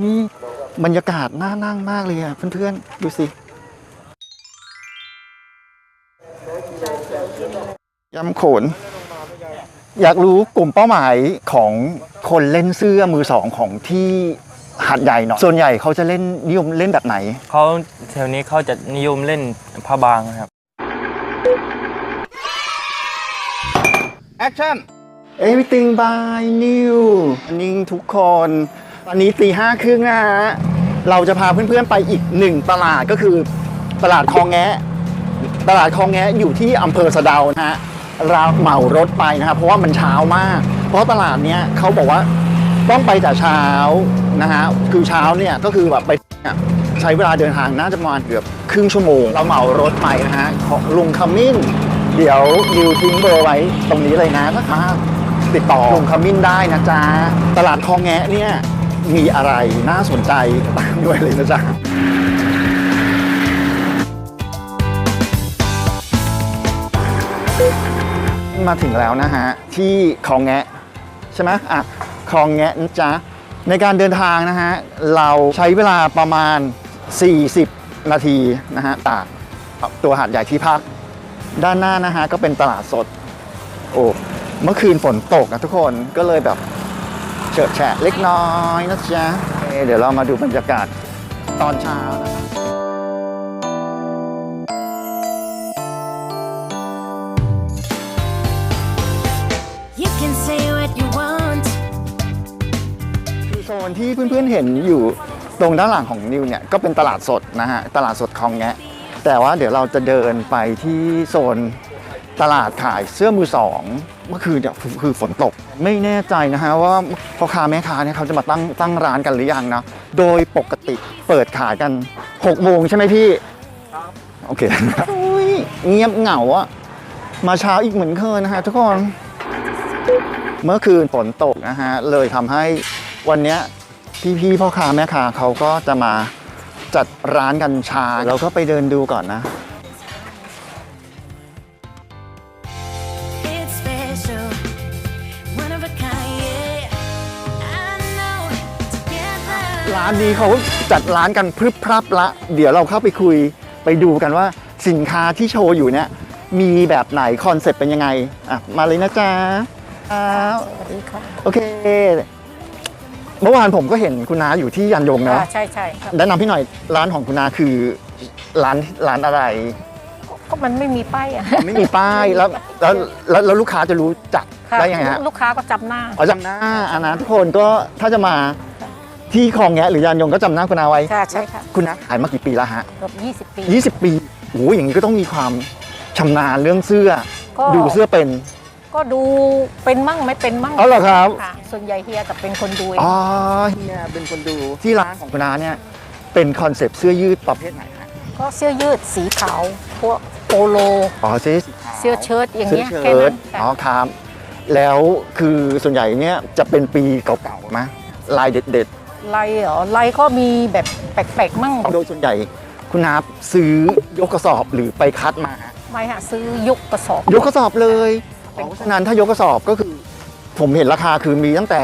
นี่บรรยากาศน่านั่งมากเลยอะเพื่อนๆ ดูสิยำโขน อยากรู้กลุ่มเป้าหมายของคนเล่นเสื้อมือสองของที่หัดใหญ่หน่อยส่วนใหญ่เขาจะเล่นนิยมเล่นแบบไหน เขาแถวนี้เขาจะนิยมเล่นผ้าบางครับ Action Everything by New อันนี้ทุกคน ตอนนี้ตีห้าครึ่งนะฮะ เราจะพาเพื่อนๆไปอีกหนึ่งตลาดก็คือตลาดคลองแงะตลาดคลองแงะอยู่ที่อำเภอสะเดานะฮะเราเหมารถไปนะครับเพราะว่ามันเช้ามาก เพราะตลาดเนี้ยเขาบอกว่าต้องไปแต่เช้านะฮะคือเช้าเนี่ยก็คือแบบไปเนี่ยใช้เวลาเดินทางน่าจะประมาณเกือบครึ่งชั่วโมง เราเหมารถไปนะฮะของลุงขมิ้น เดี๋ยวดิวทิ้งเบอร์ไว้ตรงนี้เลยนะถ้ามาติดต่อลุงขมิ้นได้นะจ๊ะตลาดคลองแงะเนี่ย มีอะไรน่าสนใจตามด้วยเลยนะจ๊ะมาถึงแล้วนะฮะ ที่คลองแงะใช่ไหมอะคลองแงะนะจ๊ะ ในการเดินทางนะฮะ เราใช้เวลาประมาณ 40 นาทีนะฮะจากตัวหาดใหญ่ที่พัก ด้านหน้านะฮะ ก็เป็นตลาดสด โอ้ เมื่อคืนฝนตกนะทุกคนก็เลยแบบ เฉอะแฉะเล็กน้อยนะจ๊ะเอ่อเดี๋ยวเรามาดูบรรยากาศตอนเช้านะครับ You can say what you want. คือโซนที่เพื่อนๆเห็นอยู่ตรงด้านหลังของนิวเนี่ยก็เป็นตลาดสดนะฮะ ตลาดสดคลองแงะ แต่ว่าเดี๋ยวเราจะเดินไปที่โซน ตลาดขายเสื้อมือสองเมื่อคืนเนี่ยคือคือฝนตก ไม่แน่ใจนะฮะว่าพ่อค้าแม่ค้าเนี่ยเขาจะมาตั้งตั้งร้านกันหรือยังนะ โดยปกติเปิดขายกัน6โมงใช่ไหมพี่โอเคอุ๊ยเงียบเหงาอะมาเช้าอีกเหมือนเคยนะฮะทุกคน เมื่อคืนฝนตกนะฮะเลยทำให้วันเนี้ยพี่ๆพ่อค้าแม่ค้าเขาก็จะมาจัดร้านกันชาเราก็ไปเดินดูก่อนนะ ร้านนี้เขาจัดร้านกันพรึบพรับละ เดี๋ยวเราเข้าไปคุยไปดูกันว่าสินค้าที่โชว์อยู่เนี่ยมีแบบไหนคอนเซ็ปต์เป็นยังไงอะมาเลยนะจ๊ะครับสวัสดีค่ะโอเค เมื่อวานผมก็เห็นคุณน้าอยู่ที่ยันยงนะอ่าใช่ใช่ครับแนะนำพี่หน่อยร้านของคุณนาคือร้านร้านอะไร ก็มันไม่มีป้ายอะไม่มีป้ายแล้วแล้วแล้วแล้วลูกค้าจะรู้จักค่ะได้ยังไงฮะลูกค้าก็จำหน้า อ๋อจำหน้าอันนะทุกคนก็ถ้าจะมา ที่คลองแงะหรือยานยงก็จำหน้าคุณนาไว้ใช่ใช่ค่ะคุณนาขายมากี่ปีแล้วฮะเกือบ20 ปี 20 ปีโอ้โหอย่างนี้ก็ต้องมีความชำนาญเรื่องเสื้อ ก็ ดูเสื้อเป็น ก็ดูเป็นมั่งไม่เป็นมั่งอ๋อเหรอครับค่ะส่วนใหญ่เฮียจะเป็นคนดูเองอ๋อเฮียเป็นคนดูที่ร้านของคุณนาเนี่ยเป็นคอนเซปต์เสื้อยืดประเภทไหนฮะก็เสื้อยืดสีขาวพวกโปโล อ๋อเสื้อสีขาว เสื้อเชิ้ตอย่างเสื้อเงี้ยเชิ้แค่ตนั้นค่ะอ๋อครับ แล้วคือส่วนใหญ่เนี่ยจะเป็นปีเก่าๆไหมลายเด็ด ลายเหรอลายก็มีแบบแปลกๆมั่งๆโดยส่วนใหญ่ คุณนับซื้อยกกระสอบหรือไปคัดมาฮะไม่ฮะซื้อยกกระสอบ ยกกระสอบเลยเป็นเพราะฉะนั้นถ้ายกกระสอบก็คือ ผมเห็นราคาคือมีตั้งแต่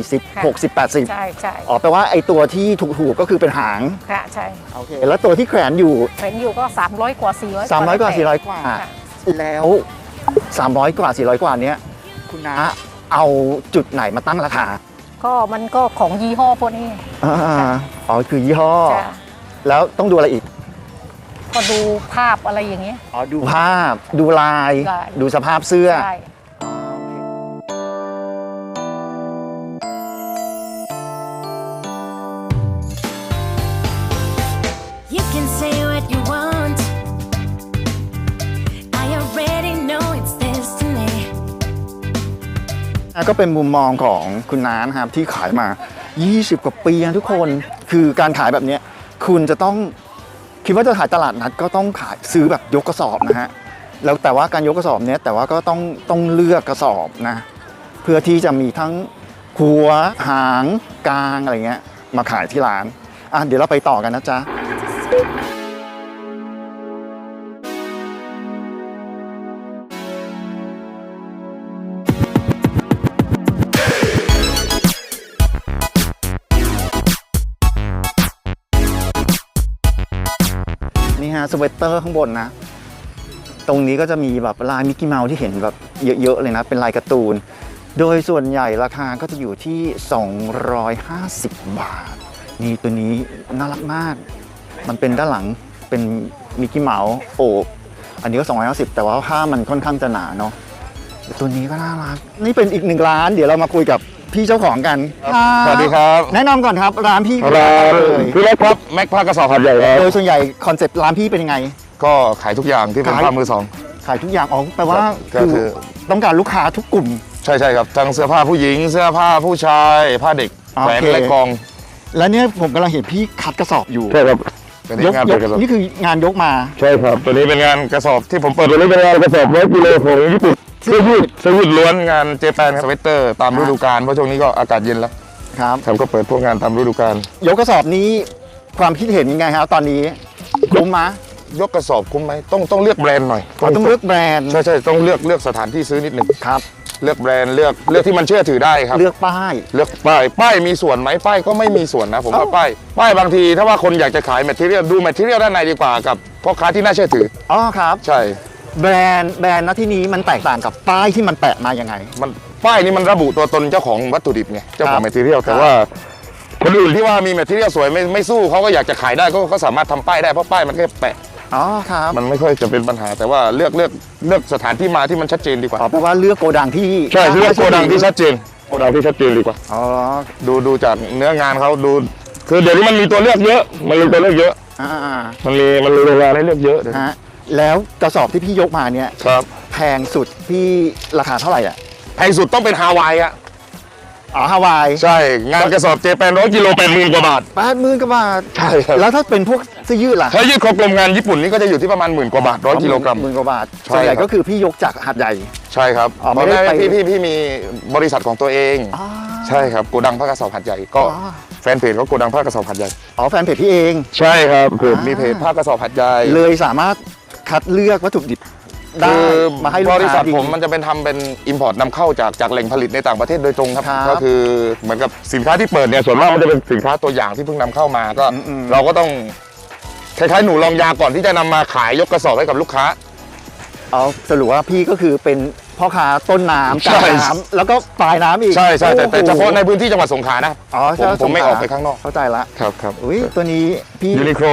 20 40ค่ะ60 80 ใช่ใช่อ๋อแปลว่าไอ้ตัวที่ถูกๆก็คือเป็นหางค่ะใช่โอเคแล้วตัวที่แขวนอยู่แขวนอยู่ก็ 300 กว่า 400 300 กว่าแล้แต่400 กว่าค่ะแล้ว 300 กว่า 400 กว่าเนี้ยคุณน้าเอาจุดไหนมาตั้งราคา ก็มันก็ของยี่ห้อพวกนี้ อ่าอ๋อคือยี่ห้อ จ้ะแล้วต้องดูอะไรอีก ก็ดูภาพอะไรอย่างเงี้ย อ๋อดูภาพ ดูลาย ลายดูสภาพเสื้อ ใช่ ก็เป็นมุมมองของคุณน้านะครับที่ขายมา 20 กว่าปีนะทุกคนคือการขายแบบนี้คุณจะต้องคิดว่าจะขายตลาดนัดก็ต้องขายซื้อแบบยกกระสอบนะฮะแล้วแต่ว่าการยกกระสอบเนี้ยแต่ว่าก็ต้องต้องเลือกกระสอบนะ เพื่อที่จะมีทั้งหัวหางกลางอะไรเงี้ยมาขายที่ร้านอะเดี๋ยวเราไปต่อกันนะจ๊ะ สเวตเตอร์ข้างบนนะ ตรงนี้ก็จะมีแบบลายมิกกี้เมาส์ที่เห็นแบบเยอะๆเลยนะ เป็นลายการ์ตูน โดยส่วนใหญ่ราคาก็จะอยู่ที่ 250 บาท นี่ตัวนี้น่ารักมาก มันเป็นด้านหลังเป็นมิกกี้เมาส์โอบอันนี้ก็ 250 แต่ว่าผ้ามันค่อนข้างจะหนาเนาะแต่ตัวนี้ก็น่ารัก นี่เป็นอีกหนึ่งร้าน เดี๋ยวเรามาคุยกับ พี่เจ้าของกันสวัสดีครับ แนะนำก่อนครับร้านพี่ร้านเลยพี่เล็กครับแม็กผ้ากระสอบหัดใหญ่ครับโดยส่วนใหญ่คอนเซ็ปต์ร้านพี่เป็นยังไง ก็ขายทุกอย่างที่เป็นขาย ผ้ามือสอง ขายทุกอย่างอ๋อแปลว่าก็คือ ต้องการลูกค้าทุกกลุ่ม ใช่ใช่ครับทั้งเสื้อผ้าผู้หญิง เสื้อผ้าผู้ชาย ผ้าเด็กโอเคแหวนและกองและเนี่ยผมกำลังเห็นพี่คัดกระสอบอยู่ใช่ครับ เป็นยกงานยเป็กนกระสอบนี่คืองานยกมา ใช่ครับ ตัวนี้เป็นงานกระสอบที่ผมเปิดตัวนี้เป็นงานกระสอบร้อยกิโลของญี่ปุ่น เสื้อยืดเสื้อยืดล้วนงานเจแปนสเวตเตอร์ตามฤดูกาลเพราะช่วงนี้ก็อากาศเย็นแล้วครับผมก็เปิดพวกงานตามฤดูกาลยกกระสอบนี้ความคิดเห็นยังไงครับตอนนี้คุ้มมะยกกระสอบคุ้มไหมต้องต้องเลือกแบรนด์หน่อยเราต้องเลือกแบรนด์ใช่ใช่ต้องเลือกเลือกสถานที่ซื้อนิดหนึ่งครับเลือกแบรนด์เลือกเลือกที่มันเชื่อถือได้ครับ เลือกป้าย เลือกป้ายป้ายมีส่วนไหมป้ายก็ไม่มีส่วนนะผมว่าเอ้าป้ายป้ายบางทีถ้าว่าคนอยากจะขายแมทเทียลดูแมทเทียลด้านในดีกว่ากับพ่อค้าที่น่าเชื่อถืออ๋อครับ ใช่ แบรนด์แบรนด์ณที่นี้มันแตกต่างกับป้ายที่มันแปะมายังไง มันป้ายนี่มันระบุตัวตนเจ้าของวัตถุดิบไงเจ้าขครัองบ แมทเทียลแต่ว่าคนอื่นที่ว่ามีแมทเทียลสวยไม่ไม่สู้เขาก็อยากจะขายได้ก็ก็สามารถทำป้ายได้เพราะป้ายมันแค่แปะอ๋อครับมันไม่ค่อยจะเป็นปัญหา แต่ว่าเลือกเลือกเลือกสถานที่มาที่มันชัดเจนดีกว่าอ๋อแปลว่าเลือกโกดังที่ใช่เลือกโกดังที่ชัดเจนโกดังที่ชัดเจนดีกว่า อ๋อดูดูจากเนื้องานเขาดู คือเดี๋ยวนี้มันมีตัวเลือกเยอะ มันมีตัวเลือกเยอะ อ่ามันมีมันมีโรงงานให้เลือกเยอะเดี๋ยวนี้ฮะ แล้วกระสอบที่พี่ยกมาเนี่ยครับแพงสุดพี่ราคาเท่าไหร่อะแพงสุดต้องเป็นฮาวายอะอ๋อฮาวายใช่งานกระสอบเจแปนร้อยกิโลแปดหมื่นกว่าบาทแปดหมื่นกว่าบาทใช่ครับแล้วถ้าเป็นพวกเสื้อยืดล่ะถ้ายืดครบกลมงานญี่ปุ่นนี่ก็จะอยู่ที่ประมาณหมื่นกว่าบาทร้อยกิโลกรัมหมื่นกว่าบาทใช่ส่วนใหญ่ครับก็คือพี่ยกจากหัดใหญ่ ใช่ครับอ๋อเพไม่ราะได้ได้ไปพี่พี่พี่มีบริษัทของตัวเองอ๋อใช่ครับโกดังผ้ากระสอบหัดใหญ่ก็อ๋อแฟนเพจเขาโกดังผ้ากระสอบหัดใหญ่อ๋อแฟนเพจพี่เอง ใช่ครับเพจอ่ามีมีเพจผ้ากระสอบหัดใหญ่เลยสามารถ คัดเลือกวัตถุดิบได้คือมาให้ลูกบค้าริษัทดีผมมันจะเป็นทำเป็นอิมพอร์ตนำเข้าจากจากแหล่งผลิตในต่างประเทศโดยตรงครับ ครับก็คือเหมือนกับสินค้าที่เปิดเนี่ยส่วนมากมันจะเป็นสินค้าตัวอย่างที่เพิ่งนำเข้ามาก็ อืมๆ เราก็ต้องคล้ายๆหนูลองยาก่อนที่จะนำมาขายยกกระสอบให้กับลูกค้า เอาสรุปว่าพี่ก็คือเป็นพ่อค้าต้นน้ำกลางใช่ น้ำแล้วก็ปลายน้ำอีกใช่ใช่แต่แต่โอ้โหเฉพาะในพื้นที่จังหวัดสงขลานะอ๋อผมใช่ผมไม่สออกไปข้างนอก เข้าใจละครับครับอุ้ยตัวนี้พี่ยูนิโคล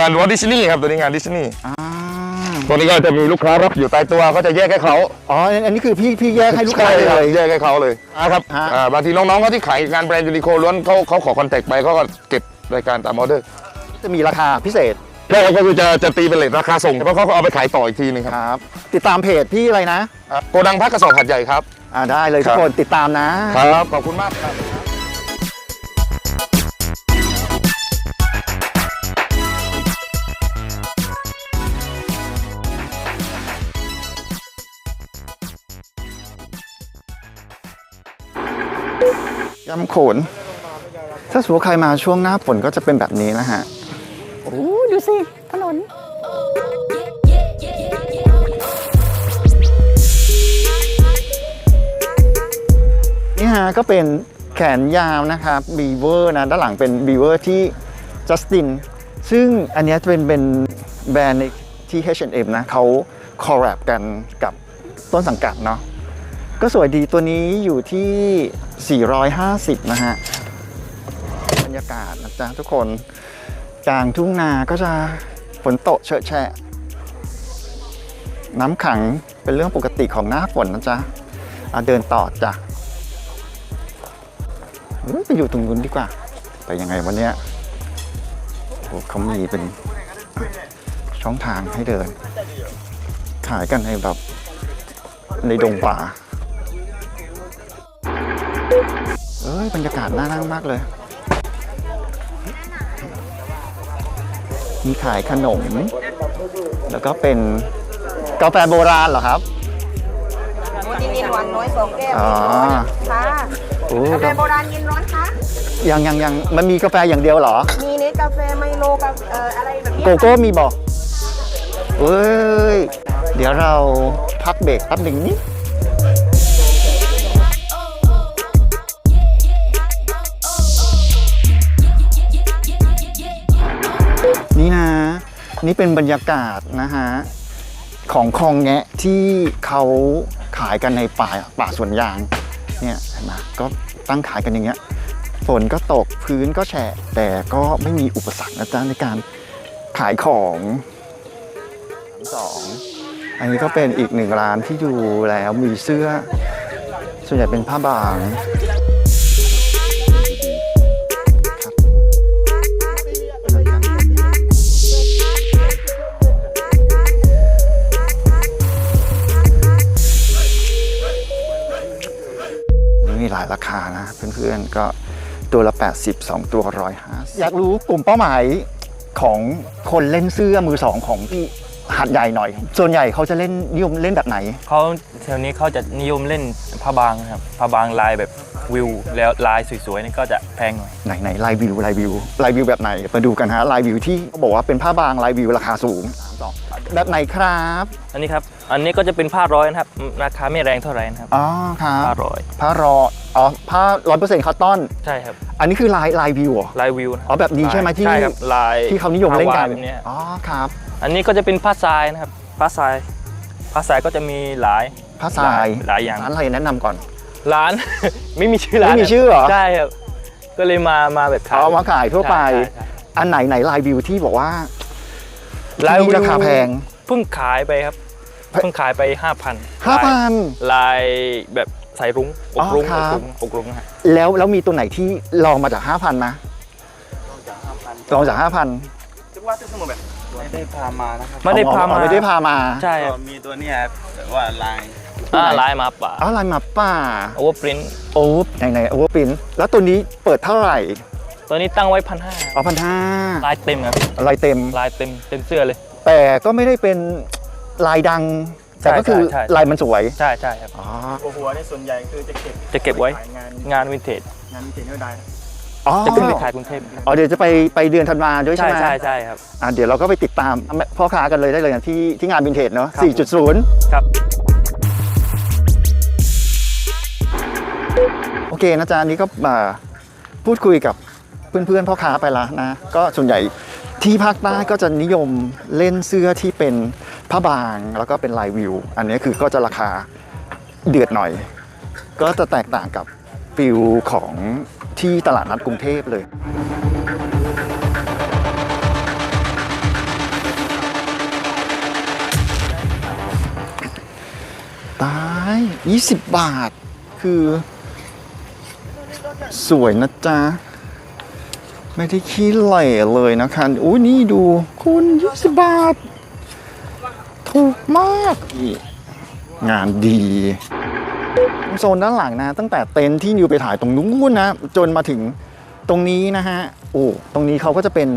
งานวอลดิสนีย์ครับตัวนี้งานดิสนีย์อ่า ตัวนี้ก็จะมีลูกค้ารับอยู่ใต้ตัวก็จะแยกให้เขาอ๋อ อันนี้คือพี่พี่แยกให้ลูกค้าใช่เลรับยแยกให้เขาเลยอ่าครับฮะ อ่าบางทีน้องๆเขาที่ขายงานแบรนด์ยูนิโคล้วนเขาเขาขอคอนแทคไปเขาก็เก็บรายการตามออเดอร์จะมีราคาพิเศษใช่ครับก็คือจะจะตีเป็นเลทราคาส่งเพราะเขาก็เอาไปขายต่ออีกทีหนึงครับครับ ติดตามเพจพี่อะไรนะ อะโกดังพักกระสอบหัดใหญ่ครับ อ่าได้เลยครัทุกบคนติดตามนะ ครับ ขอบคุณมากครับ ยำโขน ถ้าสมมติใครมาช่วงหน้าฝนก็จะเป็นแบบนี้นะฮะโอ้ดูสิ ถนนนี่ฮะก็เป็นแขนยาวนะครับบีเวอร์นะ ด้านหลังเป็นบีเวอร์ที่จัสตินซึ่งอันเนี้ยจะเป็นเป็นแบรนด์ในที่ H&M นะเขาคอลแลบกันกับต้นสังกัดเนาะ ก็สวยดีตัวนี้อยู่ที่ 450 นะฮะ บรรยากาศนะจ๊ะทุกคน กลางทุ่งนาก็จะฝนตกเชอะแฉะ น้ำขังเป็นเรื่องปกติของหน้าฝนนะจ๊ะอะเดินต่อจ้ะเอ้ยไปอยู่ตรงนู้นดีกว่า แต่ยังไงวันเนี้ยโอ้เขามีเป็นช่องทางให้เดิน ขายกันในแบบในดงป่า อ้ยบรรยากาศน่านั่งมากเลย มีขายขนม แล้วก็เป็นกาแฟโบราณเหรอครับเย็นๆหวานน้อยสองแก้วอ๋อค่ะโอ้กาแฟโบราณเย็นร้อนคะยังยังยังมันมีกาแฟอย่างเดียวเหรอ มีเนสกาแฟไมโลกับเอ่ออะไรแบบนี้โกโก้มีบอกเอ้ย เดี๋ยวเราพักเบรกแป๊บหนึ่งนิด นี่เป็นบรรยากาศนะฮะของคลองแงะที่เขาขายกันในป่าป่าสวนยางเนี่ยเห็นไหมก็ตั้งขายกันอย่างเงี้ยฝนก็ตกพื้นก็แฉะแต่ก็ไม่มีอุปสรรคนะจ๊ะในการขายของสองอันนี้ก็เป็นอีกหนึ่งร้านที่ดูแล้วมีเสื้อ ส่วนใหญ่เป็นผ้าบาง หลายราคานะ เพื่อนๆก็ตัวละ 80 2 ตัว150อยากรู้กลุ่มเป้าหมายของคนเล่นเสื้อมือสองของที่หัดใหญ่หน่อย ส่วนใหญ่เขาจะเล่นนิยมเล่นแบบไหน เขาแถวนี้เขาจะนิยมเล่นผ้าบางครับผ้าบางลายแบบวิวแล้วลายสวยๆนี่ก็จะแพงหน่อยไหนไหนลายวิวลายวิวลายวิวแบบไหนมาดูกันฮะลายวิวที่เขาบอกว่าเป็นผ้าบางลายวิวราคาสูง แบบไหนครับอันนี้ครับ อันนี้ก็จะเป็นผ้าร้อยนะครับ ราคาไม่แรงเท่าไหร่นะครับ อ๋อครัผ้าบร้อยผ้ารออ๋อผ้าร้อยเปอร์เซ็นต์คอตตอน ใช่ครับ อันนี้คือลายลายวิวเหรอลายวิวนะอ๋อแบบนี้ใช่ไหมที่ใช่ครับลายที่เขานิยมเล่นกันฮาวายแบบเนี้ยอ๋อครับ อันนี้ก็จะเป็นผ้าทรายนะครับผ้าทรายผ้าทรายก็จะมีหลายผ้าทรายหลายอย่างร้านอะไรแนะนำก่อน ร้าน ไม่มีชื่อร้านไม่มีชื่อเหรอใช่ครับก็เลยมามาแบบขายเอามาขายทั่วไปใช่ใช่อันไหนไหนลายวิวที่บอกว่า ลายที่วิวราคาแพงเพิ่งขายไปครับเฮ้ยเพิ่งขายไป 5,000ห้าพันลายแบบสายรุ้งอกรุ้งอ๋อครับอกรุ้งอกรุ้งฮะแล้วแล้วมีตัวไหนที่ลองมาจากห้าพันนะลองจากห้าพันไม่ได้พามานะครับไม่ได้พามาไม่ได้พามาใช่คก็รับมีตัวเนี้ยครับแต่ว่าลายอ่าลายมาป่าอ๋อลายหมาป่าโอเวอร์ปรินท์โอ้ไหนไหนโอเวอร์ปินแล้วตัวนี้เปิดเท่าไหร่ ตัวนี้ตั้งไว้พันห้าอ๋อพันห้าลายเต็มครับลายเต็มลายเต็มเต็มเสื้อเลย แต่ก็ไม่ได้เป็นลายดังแต่ก็คือใช่ใช่ใช่ลายมันสวยใช่ใช่ครับอ๋อหัวในส่วนใหญ่คือจะเก็บจะเก็บไว้ขายงานงานวินเทจงานเขียนด้วยได้อ๋อจะขึ้นไปขายกรุงเทพอ๋อเดี๋ยวจะไปไปเดือนธันวาด้วยใช่ใช่ไหมใช่ใช่ครับอะเดี๋ยวเราก็ไปติดตามพ่อค้ากันเลยได้เลยนะที่ที่งานวินเทจเนาะครับ4.0 ครับ โอเคนะจ๊ะอันนี้ก็มาพูดคุยกับ เพื่อนๆพ่อค้าไปละนะ ก็ส่วนใหญ่ที่ภาคใต้ก็จะนิยมเล่นเสื้อที่เป็นผ้าบางแล้วก็เป็นลายวิว อันนี้คือก็จะราคาเดือดหน่อย ก็จะแตกต่างกับฟิลของที่ตลาดนัดกรุงเทพเลยตาย20 บาท คือ สวยนะจ๊ะ ไม่ได้ขี้เหร่เลยนะคะอุ้ยนี่ดูคุณ20บาท ถูกมาก งานดีโซนด้านหลังนะ ตั้งแต่เต็นท์ที่นิวไปถ่ายตรงนู้นนะ จนมาถึงตรงนี้นะฮะ โอ้ตรงนี้เขาก็จะเป็น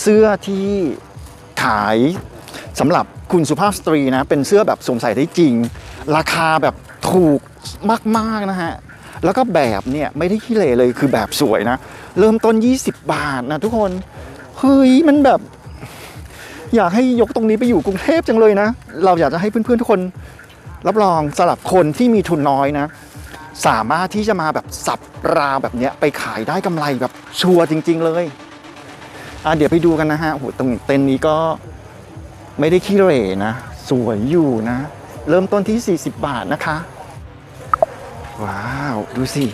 เสื้อที่ขายสำหรับคุณสุภาพสตรีนะ เป็นเสื้อแบบสวมใส่ได้จริง ราคาแบบถูกมากๆนะฮะ แล้วก็แบบเนี่ยไม่ได้ขี้เหร่เลยคือแบบสวยนะ เริ่มต้น 20 บาทนะทุกคนเฮ้ยมันแบบ อยากให้ยกตรงนี้ไปอยู่กรุงเทพจังเลยนะ เราอยากจะให้เพื่อนๆทุกคน รับรองสำหรับคนที่มีทุนน้อยนะ สามารถที่จะมาแบบสับราวแบบเนี้ยไปขายได้กำไรแบบชัวร์จริง ๆ เลยอะเดี๋ยวไปดูกันนะฮะโอ้โหตรงเต็นท์นี้ก็ไม่ได้ขี้เหร่นะ สวยอยู่นะ เริ่มต้นที่ 40 บาทนะคะ ว้าว ดูสิ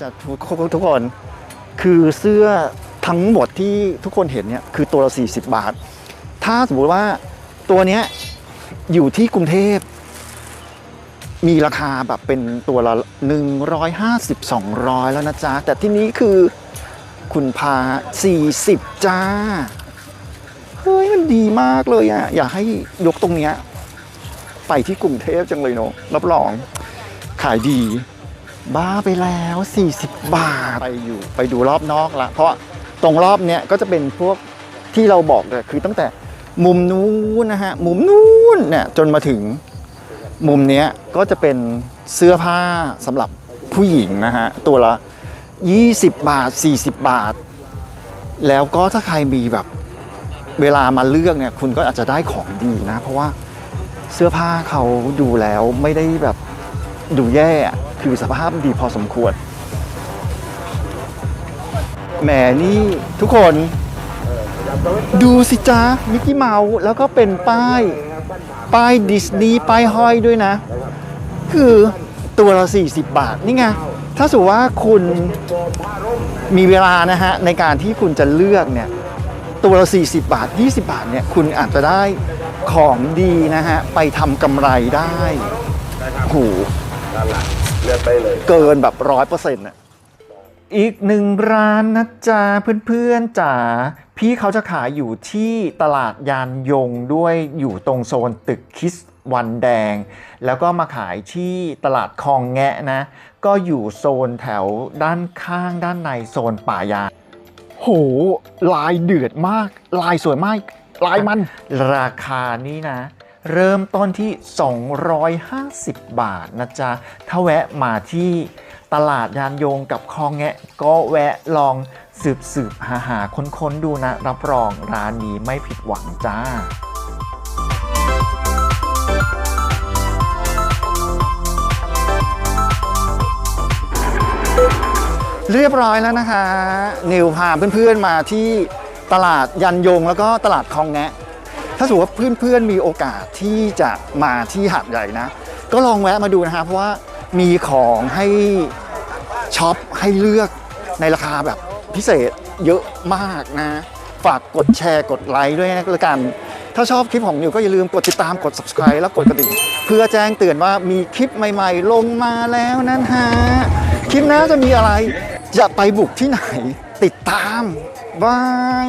จะทุกทุกคน คือเสื้อทั้งหมดที่ทุกคนเห็นเนี่ยคือตัวละ40 บาท ถ้าสมมุติว่าตัวเนี้ยอยู่ที่กรุงเทพ มีราคาแบบเป็นตัวละ 150 200 แล้วนะจ๊ะ แต่ที่นี้คือคุณพา 40 จ้า เฮ้ย มันดีมากเลยอะอยากให้ยกตรงเนี้ยไปที่กรุงเทพจังเลยเนาะรับรองขายดี บ้าไปแล้ว 40 บาท ไปอยู่ไปดูรอบนอกละ เพราะตรงรอบเนี้ยก็จะเป็นพวกที่เราบอกเลยคือตั้งแต่มุมนู้นนะฮะ มุมนู้นเนี่ยจนมาถึงมุมเนี้ยก็จะเป็นเสื้อผ้าสำหรับผู้หญิงนะฮะ ตัวละ 20 บาท 40 บาท แล้วก็ถ้าใครมีแบบเวลามาเลือกเนี่ยคุณก็อาจจะได้ของดีนะ เพราะว่าเสื้อผ้าเขาดูแล้วไม่ได้แบบดูแย่ อะคือสภาพดีพอสมควร แหมนี่ทุกคน ดูสิจ้ามิกกี้เมาส์แล้วก็เป็นป้าย ป้ายดิสนีย์ป้ายห้อยด้วยนะ คือตัวละ 40 บาท นี่ไง ถ้าสมมติว่าคุณมีเวลานะฮะ ในการที่คุณจะเลือกเนี่ย ตัวละ 40 บาท 20 บาทเนี่ย คุณอาจจะได้ของดีนะฮะ ไปทำกำไรได้โอ้โห เกินแบบร้อยเปอร์เซ็นต์อะอีกหนึ่งร้านนะจ๊ะเพื่อนๆจ๋าพี่เขาจะขายอยู่ที่ตลาดยานยงด้วยอยู่ตรงโซนตึกคิสวันแดง แล้วก็มาขายที่ตลาดคลองแงะนะ ก็อยู่โซนแถวด้านข้างด้านในโซนป่ายางโห ลายเดือดมาก ลายสวยมาก ลายมัน ราคานี้นะ เริ่มต้นที่ 250 บาทนะจ๊ะ ถ้าแวะมาที่ตลาดยานยงกับคลองแงะ ก็แวะลองสืบสืบหาหาค้นๆดูนะ รับรองร้านนี้ไม่ผิดหวังจ้าเรียบร้อยแล้วนะคะ นิวพาเพื่อนๆมาที่ตลาดยันยงแล้วก็ตลาดคลองแงะ ถ้าสมมติว่าเพื่อนๆมีโอกาสที่จะมาที่หาดใหญ่นะ ก็ลองแวะมาดูนะฮะเพราะว่ามีของให้ช็อปให้เลือกในราคาแบบพิเศษเยอะมากนะ ฝากกดแชร์กดไลค์ด้วยนะแล้วกัน ถ้าชอบคลิปของนิวก็อย่าลืมกดติดตามกด subscribe แล้วกดกระดิ่ง เพื่อแจ้งเตือนว่ามีคลิปใหม่ๆ ลงมาแล้วนั้นฮะ คลิปหน้าจะมีอะไร จะไปบุกที่ไหน ติดตามบาย